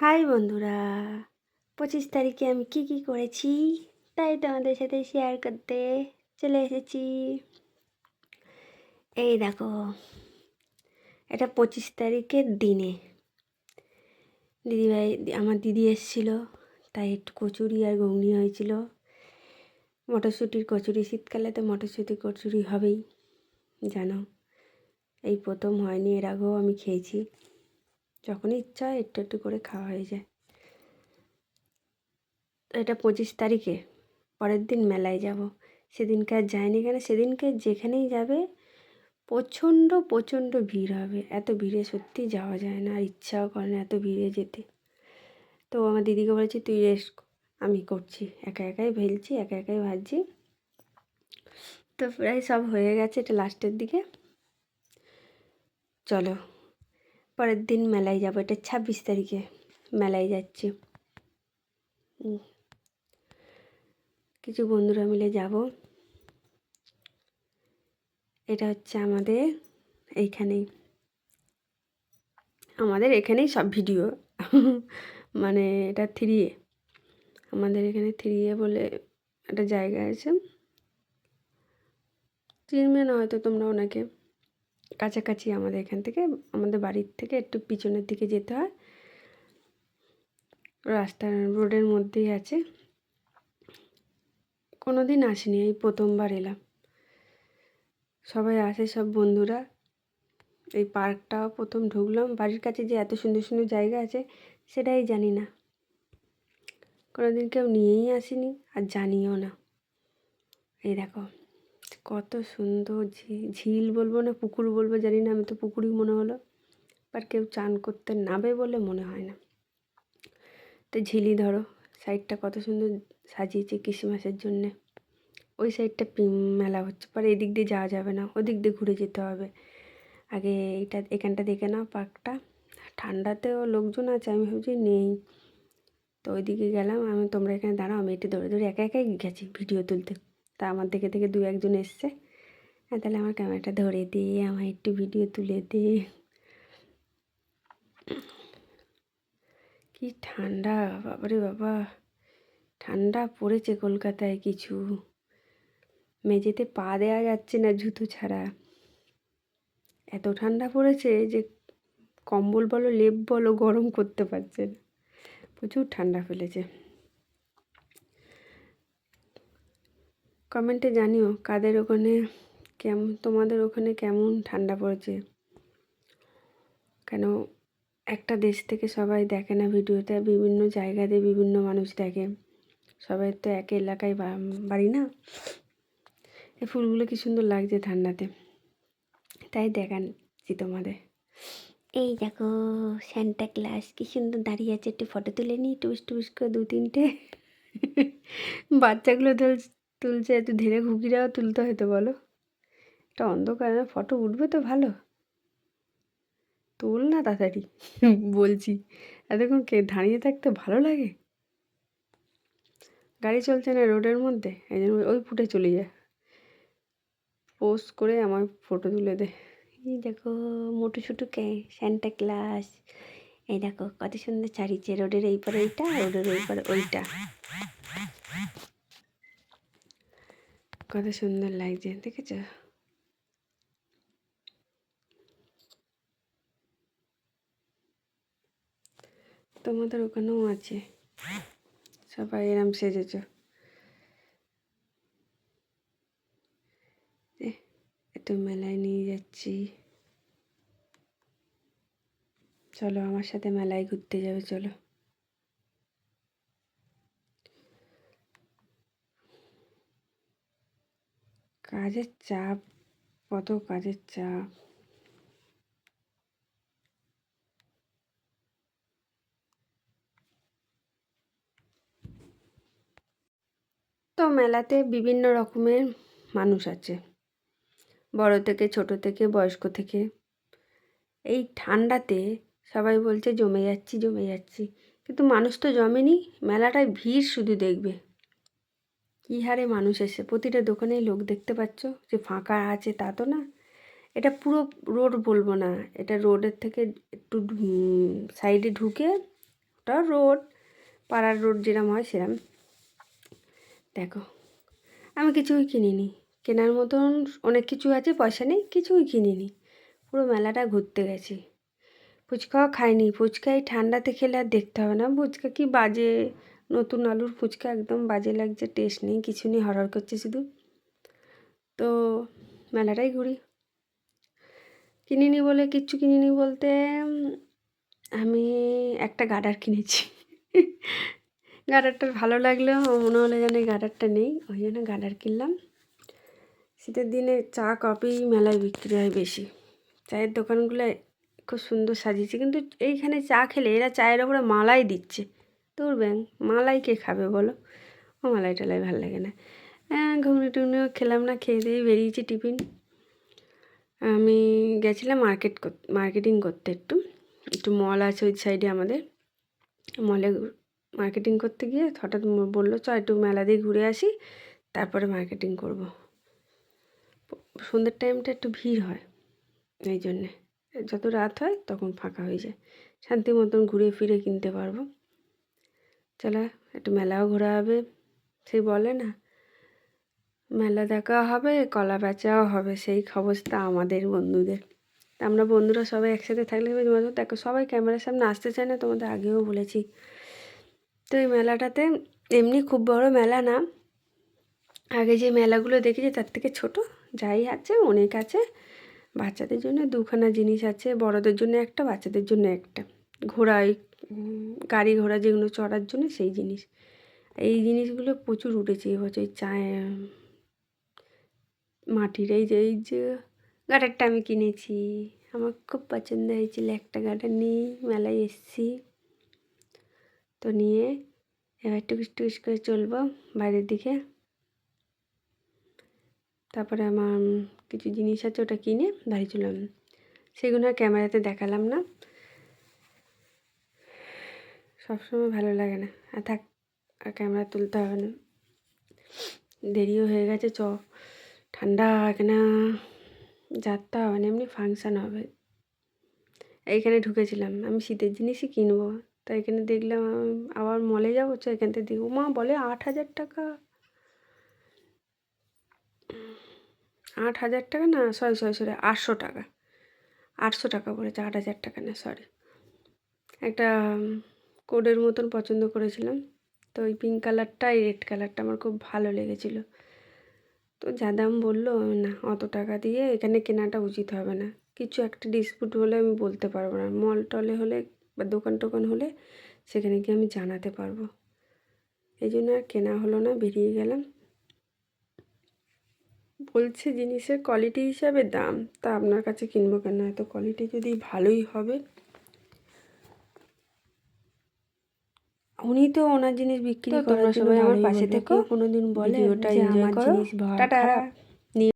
High বন্ধুরা, পঁচিশ তারিখে আমি কি কি করেছি? তাই তোমাদের সাথে শেয়ার করতে চলে এসেছি। এই দেখো, এটা পঁচিশ তারিখের দিনে। দিদিভাই, আমার দিদি এসেছিল, তাই একটু কচুরি আর ঘুগনি হয়েছিল। মটরশুঁটির কচুরি, শীতকালে তো মটরশুঁটি কচুরি হবেই, জানো। এই প্রথম হয়নি, এর আগেও আমি খেয়েছি। যখনই ইচ্ছা একটু একটু করে খাওয়া হয়ে যায়। এটা পঁচিশ তারিখে, পরের দিন মেলায় যাব। সেদিনকে আর যায়নি কেন? সেদিনকে যেখানেই যাবে, প্রচণ্ড প্রচণ্ড ভিড় হবে। এত ভিড়ে সত্যি যাওয়া যায় না, আর ইচ্ছাও করে না এত ভিড়ে যেতে। তো আমার দিদিকে বলেছি, তুই রেস্ট আমি করছি। একা একাই ভেলছি, একা একাই ভাজছি। তো প্রায় সব হয়ে গেছে এটা লাস্টের দিকে। চলো। পরের দিন মেলায় যাব, এটা ছাব্বিশ তারিখে মেলায় যাচ্ছি। কিছু বন্ধুরা মিলে যাব। এটা হচ্ছে আমাদের এইখানেই। আমাদের এখানেই সব ভিডিও। মানে এটা থ্রি এ আমাদের এখানে থ্রি এ বলে একটা জায়গা আছে। চিনবে না হয়তো তোমরা ওনাকে। কাছাকাছি আমাদের এখান থেকে, আমাদের বাড়ির থেকে একটু পিছনের দিকে যেতে হয়। রাস্তা রোডের মধ্যেই আছে। কোনো দিন আসিনি, এই প্রথমবার এলাম। সবাই আসে, সব বন্ধুরা। এই পার্কটাও প্রথম ঢুকলাম। বাড়ির কাছে যে এত সুন্দর সুন্দর জায়গা আছে, সেটাই জানি না। কোনো দিন কেউ নিয়েই আসেনি, আর জানিও না। এই দেখো। কত সুন্দর ঝিল বলব না, পুকুর বলব, জানি না, আমি তো পুকুরই মনে হলো। আর কেউ চান করতে নাবে বলে মনে হয় না। তো ঝিলি ধরো সাইডটা কত সুন্দর সাজিয়েছে ক্রিসমাসের জন্যে। ওই সাইডটা মেলা হচ্ছে পরে এদিক দিয়ে যাওয়া যাবে না, ওদিক দিয়ে ঘুরে যেতে হবে। আগে এটা, এখানটা দেখে নাও পার্কটা। ঠান্ডাতেও লোকজন আছে, আমি ভাবছি নেই। তো ওইদিকে গেলাম, আমি তোমরা এখানে দাঁড়াও, আমি একটু দৌড়ে দৌড়ে একা একাই গেছি, ভিডিও তুলতে। তা আমার দেখে দেখে দু একজন এসছে। হ্যাঁ তাহলে আমার ক্যামেরাটা ধরে দে, আমার একটু ভিডিও তুলে দে। কি ঠান্ডা, বাবারে বাবা। ঠান্ডা পড়েছে কলকাতায় কিছু। মেঝেতে পা দেওয়া যাচ্ছে না জুতো ছাড়া। এত ঠান্ডা পড়েছে যে কম্বল বলো, লেপ বলো, গরম করতে পারছে না। প্রচুর ঠান্ডা ফেলেছে। কমেন্টে জানিও কাদের ওখানে কেমন তোমাদের ওখানে কেমন ঠান্ডা পড়েছে? কেন একটা দেশ থেকে সবাই দেখে না ভিডিওতে বিভিন্ন জায়গাতে বিভিন্ন মানুষ দেখে। সবাই তো এক এলাকায় বাড়ি না? এই ফুলগুলো কি সুন্দর লাগছে ঠান্ডাতে। তাই দেখাচ্ছি তোমাদের। এই দেখো স্যান্টা ক্লাস কি সুন্দর দাঁড়িয়ে আছে। একটু ফটো তুলে নিই, টুস টুস করে দু তিনটে বাচ্চাগুলো তুলছে একটু ধীরে ঘুকিরাও তুলতে হয়তো বলো। একটা অন্ধকার ফটো উঠবে তো ভালো। তোল না তাড়াতাড়ি, বলছি। এতক্ষণ কে, দাঁড়িয়ে থাকতে ভালো লাগে? গাড়ি চলছে না রোডের মধ্যে, এই জন্য ওই ফুটে চলে যায় পোস্ট করে আমার ফটো তুলে দে। এই দেখো মোটু কে স্যান্টা ক্লাস এই দেখো, কত সুন্দর ছাড়িয়েছে রোডের এই পারে ওইটা রোডের ওই পারে ওইটা। কত সুন্দর লাগছে, দেখেছ? তোমাদের ওখানেও আছে। সবাই এরম সেজেছ। একটু মেলায় নিয়ে যাচ্ছি। চলো আমার সাথে মেলায় ঘুরতে যাবে, চলো। কাজের চাপ, কত কাজের চাপ। তো মেলাতে বিভিন্ন রকমের মানুষ আছে। বড় থেকে ছোট থেকে, বয়স্ক থেকে। এই ঠান্ডাতে সবাই বলছে, জমে যাচ্ছি জমে যাচ্ছি। কিন্তু মানুষ তো জমেনি, মেলাটায় ভিড় শুধু দেখবে। কী হারে মানুষ এসে? প্রতিটা দোকানে লোক দেখতে পাচ্ছ? যে ফাঁকা আছে তা তো না। এটা পুরো রোড বলব না। এটা রোডের থেকে একটু সাইডে ঢুকে ওটা রোড। পাড়ার রোড যেরম হয় সেরম। দেখো, আমি কিছুই কিনিনি। কেনার মতন অনেক কিছু আছে, পয়সা নেই, কিছুই কিনিনি। পুরো মেলাটা ঘুরতে গেছি। ফুচকাও খাইনি। ফুচকা এই ঠান্ডাতে খেলে আর দেখতে হবে না। ফুচকা কি বাজে নতুন আলুর ফুচকা একদম বাজে লাগছে টেস্ট নেই, কিছু নেই, হরহর করছে শুধু। তো মেলাটাই ঘুরি। কিনিনি বলে, কিচ্ছু কিনিনি বলতে, আমি একটা গার্ডার কিনেছি। গার্ডারটা ভালো লাগল মনে হলো যেন এই গার্ডারটা নেই, ওই জন্য গাডার কিনলাম। শীতের দিনে চা, কফি মেলায় বিক্রি হয় বেশি। চায়ের দোকানগুলো খুব সুন্দর সাজিয়েছে, কিন্তু এইখানে চা খেলে এরা চায়ের ওপরে মালাই দিচ্ছে। তোর ব্যাং মালাই কে খাবে বলো? ও মালাই টালাই ভালো লাগে না। হ্যাঁ ঘুগনি টুগনিও খেলাম না, খেয়ে দিয়ে বেরিয়েছি টিফিন। আমি গেছিলাম মার্কেট মার্কেটিং করতে একটু। একটু মল আছে ওই সাইডে আমাদের। মলে মার্কেটিং করতে গিয়ে হঠাৎ বলল, চ, একটু মেলা দিয়ে ঘুরে আসি, তারপরে মার্কেটিং করব। সন্ধ্যের টাইমটা একটু ভিড় হয়, এই জন্যে। যত রাত হয় তখন ফাঁকা হয়ে যায়। শান্তি মতন ঘুরে ফিরে কিনতে পারব। চলো একটু মেলাও ঘোরা হবে। সেই বলে না মেলা দেখা হবে কলা বেচাও হবে সেই অবস্থা আমাদের বন্ধুদের। আমরা বন্ধুরা সবাই একসাথে থাকলে তোমাদের দেখো সবাই ক্যামেরার সামনে আসতে চায় না তোমাদের আগেও বলেছি। তো এই মেলাটাতে এমনি খুব বড় মেলা না আগে যে মেলাগুলো দেখেছি তার থেকে ছোট যাই আছে অনেক আছে। বাচ্চাদের জন্য দুখানা জিনিস আছে বড়দের জন্য একটা বাচ্চাদের জন্য একটা। ঘোড়ায় উম, গাড়ি ঘোড়া যেগুলো চড়ার জন্য সেই জিনিস। এই জিনিসগুলো প্রচুর উঠেছে এবছর চায়, মাটির এই যে এই যে গার্ডারটা আমি কিনেছি। আমার খুব পছন্দ হয়েছিল, একটা গার্ডার নিয়ে মেলায় এসেছি। তো নিয়ে এবার টুকুস টুকুস করে চলবো বাইরের দিকে। তারপরে আমার কিছু জিনিস আছে ওটা কিনে বাড়ি চললাম সেগুলো আর ক্যামেরাতে দেখালাম না। সবসময় ভালো লাগে না। আর থাক, আর ক্যামেরা তুলতে হবে না। দেরিও হয়ে গেছে, চ। ঠান্ডা এখানে যাত্রা হবে না, এমনি ফাংশান হবে। এইখানে ঢুকেছিলাম, আমি শীতের জিনিসই কিনবো। তাই এখানে দেখলাম আবার মলে যাব চ এখান থেকে দেখব মা বলে আট হাজার টাকা। আট হাজার টাকা না সরি সরি সরি আটশো টাকা। আটশো টাকা বলেছে আট হাজার টাকা না সরি একটা কোডের মতন পছন্দ করেছিলাম। তো ওই পিঙ্ক কালারটা এই রেড কালারটা আমার খুব ভালো লেগেছিলো। তো যা দাম বলল, না, অত টাকা দিয়ে এখানে কেনাটা উচিত হবে না। কিছু একটা ডিসপুট হলে আমি বলতে পারব না। মল টলে হলে বা দোকান টোকান হলে সেখানে গিয়ে আমি জানাতে পারব। এই জন্য আর কেনা হলো না, বেরিয়ে গেলাম। বলছে জিনিসের কোয়ালিটি হিসাবে দাম। তা আপনার কাছে কিনবো কেন? এত কোয়ালিটি যদি ভালোই হবে উনি তো ওনার জিনিস বিক্রি করার সবাই আমার পাশে থেকে কোনোদিন বলে ওটা যে আমার করো। টাটা।